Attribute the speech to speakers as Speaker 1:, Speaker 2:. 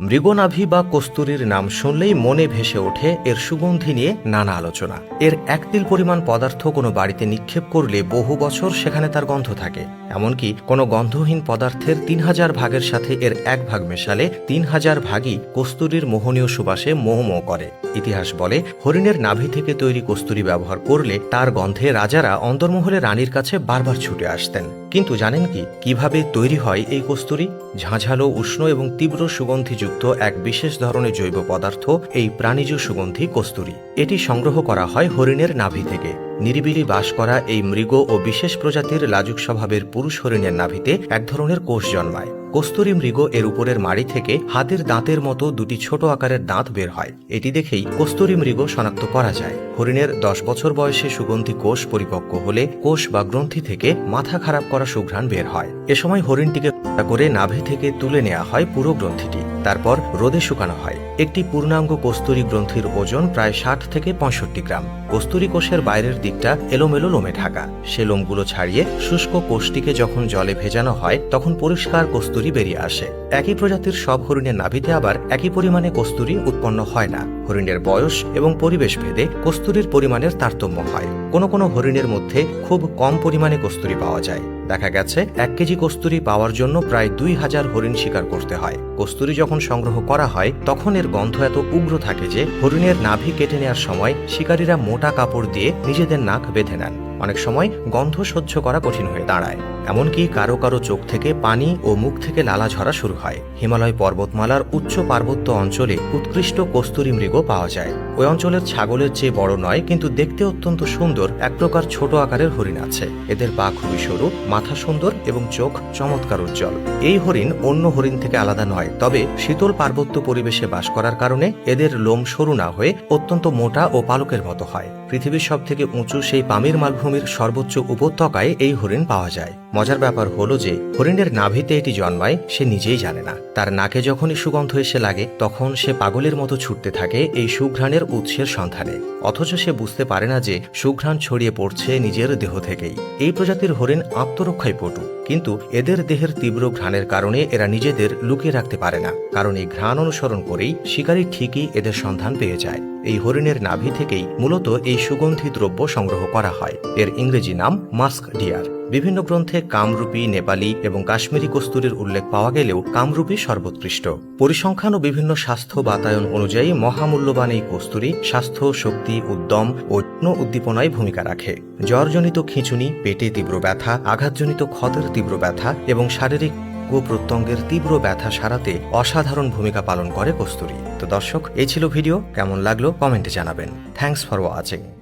Speaker 1: মৃগনাভি বা কস্তুরীর নাম শুনলেই মনে ভেসে ওঠে এর সুগন্ধি নিয়ে নানা আলোচনা। এর এক তিল পরিমাণ পদার্থ কোনো বাড়িতে নিক্ষেপ করলে বহু বছর সেখানে তার গন্ধ থাকে। এমনকি কোনো গন্ধহীন পদার্থের তিন হাজার ভাগের সাথে এর এক ভাগ মেশালে তিন হাজার ভাগই কস্তুরীর মোহনীয় সুবাসে মোহমো করে। ইতিহাস বলে, হরিণের নাভি থেকে তৈরি কস্তুরী ব্যবহার করলে তার গন্ধে রাজারা অন্দরমহলে রানীর কাছে বারবার ছুটে আসতেন। কিন্তু জানেন কি? কীভাবে তৈরি হয় এই কস্তুরী? ঝাঁঝালো, উষ্ণ এবং তীব্র সুগন্ধিযুক্ত এক বিশেষ ধরনের জৈব পদার্থ, এই প্রাণীজ সুগন্ধি কস্তুরী। এটি সংগ্রহ করা হয় হরিণের নাভি থেকে। নিরিবিলি বাস করা এই মৃগ ও বিশেষ প্রজাতির লাজুক স্বভাবের পুরুষ হরিণের নাভিতে এক ধরনের কোষ জন্মায়। কস্তুরী মৃগ এর উপরের মাড়ি থেকে হাতের দাঁতের মতো দুটি ছোট আকারের দাঁত বের হয়। এটি দেখেই কস্তুরী মৃগ শনাক্ত করা যায়। হরিণের দশ বছর বয়সে সুগন্ধি কোষ পরিপক্ক হলে কোষ বা গ্রন্থি থেকে মাথা খারাপ করা সুঘ্রাণ বের হয়। এ সময় হরিণটিকে করে নাভি থেকে তুলে নেওয়া হয় পুরো গ্রন্থিটি। তারপর রোদে শুকানো হয়। একটি পূর্ণাঙ্গ কস্তুরী গ্রন্থির ওজন প্রায় ষাট থেকে পঁয়ষট্টি গ্রাম। কস্তুরী কোষের বাইরের দিকটা এলোমেলো লোমে ঢাকা। সে লোমগুলো ছাড়িয়ে শুষ্ক কোষটিকে যখন জলে ভেজানো হয়, তখন পরিষ্কার কস্তুরী বেরিয়ে আসে। একই প্রজাতির সব হরিণের নাভিতে আবার একই পরিমাণে কস্তুরী উৎপন্ন হয় না। হরিণের বয়স এবং পরিবেশ ভেদে কস্তুরীর পরিমাণের তারতম্য হয়। কোনো কোনো হরিণের মধ্যে খুব কম পরিমাণে কস্তুরি পাওয়া যায়। দেখা গেছে, এক কেজি কস্তুরি পাওয়ার জন্য প্রায় দুই হাজার হরিণ শিকার করতে হয়। কস্তুরি যখন সংগ্রহ করা হয়, তখন এর গন্ধ এত উগ্র থাকে যে হরিণের নাভি কেটে নেওয়ার সময় শিকারীরা মোটা কাপড় দিয়ে নিজেদের নাক বেঁধে নেন। অনেক সময় গন্ধ সহ্য করা কঠিন হয়ে দাঁড়ায়। এমনকি কারও কারও চোখ থেকে পানি ও মুখ থেকে লালা ঝরা শুরু হয়। হিমালয় পর্বতমালার উচ্চ পার্বত্য অঞ্চলে উৎকৃষ্ট কস্তুরী মৃগ পাওয়া যায়। ওই অঞ্চলের ছাগলের চেয়ে বড় নয়, কিন্তু দেখতে অত্যন্ত সুন্দর, এক প্রকার ছোট আকারের হরিণ আছে। এদের পা খুবই সরু, মাথা সুন্দর এবং চোখ চমৎকার উজ্জ্বল। এই হরিণ অন্য হরিণ থেকে আলাদা নয়, তবে শীতল পার্বত্য পরিবেশে বাস করার কারণে এদের লোম সরু না হয়ে অত্যন্ত মোটা ও পালকের মতো হয়। পৃথিবীর সব থেকে উঁচু সেই পামির মালভূমির সর্বোচ্চ উপত্যকায় এই হরিণ পাওয়া যায়। মজার ব্যাপার হলো যে, হরিণের নাভিতে এটি জন্মায়, সে নিজেই জানে না। তার নাকে যখনই সুগন্ধ এসে লাগে, তখন সে পাগলের মতো ছুটতে থাকে এই সুঘ্রাণের উৎসের সন্ধানে। অথচ সে বুঝতে পারে না যে, সুঘ্রাণ ছড়িয়ে পড়ছে নিজের দেহ থেকেই। এই প্রজাতির হরিণ আত্মরক্ষায় পটু, কিন্তু এদের দেহের তীব্র ঘ্রাণের কারণে এরা নিজেদের লুকিয়ে রাখতে পারে না, কারণ এই ঘ্রাণ অনুসরণ করেই শিকারী ঠিকই এদের সন্ধান পেয়ে যায়। এই হরিণের নাভি থেকেই মূলত এই সুগন্ধি দ্রব্য সংগ্রহ করা হয়। এর ইংরেজি নাম মাস্ক ডিয়ার। বিভিন্ন গ্রন্থে কামরূপী, নেপালি এবং কাশ্মীরি কস্তুরীর উল্লেখ পাওয়া গেলেও কামরূপী সর্বোৎকৃষ্ট। পরিসংখ্যান ও বিভিন্ন স্বাস্থ্য বাতায়ন অনুযায়ী মহামূল্যবান এই কস্তুরী স্বাস্থ্য, শক্তি, উদ্যম ও উদ্দীপনায় ভূমিকা রাখে। জ্বরজনিত খিঁচুনি, পেটে তীব্র ব্যথা, আঘাতজনিত ক্ষতের তীব্র ব্যথা এবং শারীরিক প্রত্যঙ্গের তীব্র ব্যথা সারাতে অসাধারণ ভূমিকা পালন করে কস্তুরী। তো দর্শক, এই ছিল ভিডিও। কেমন লাগল কমেন্টে জানাবেন। Thanks for watching.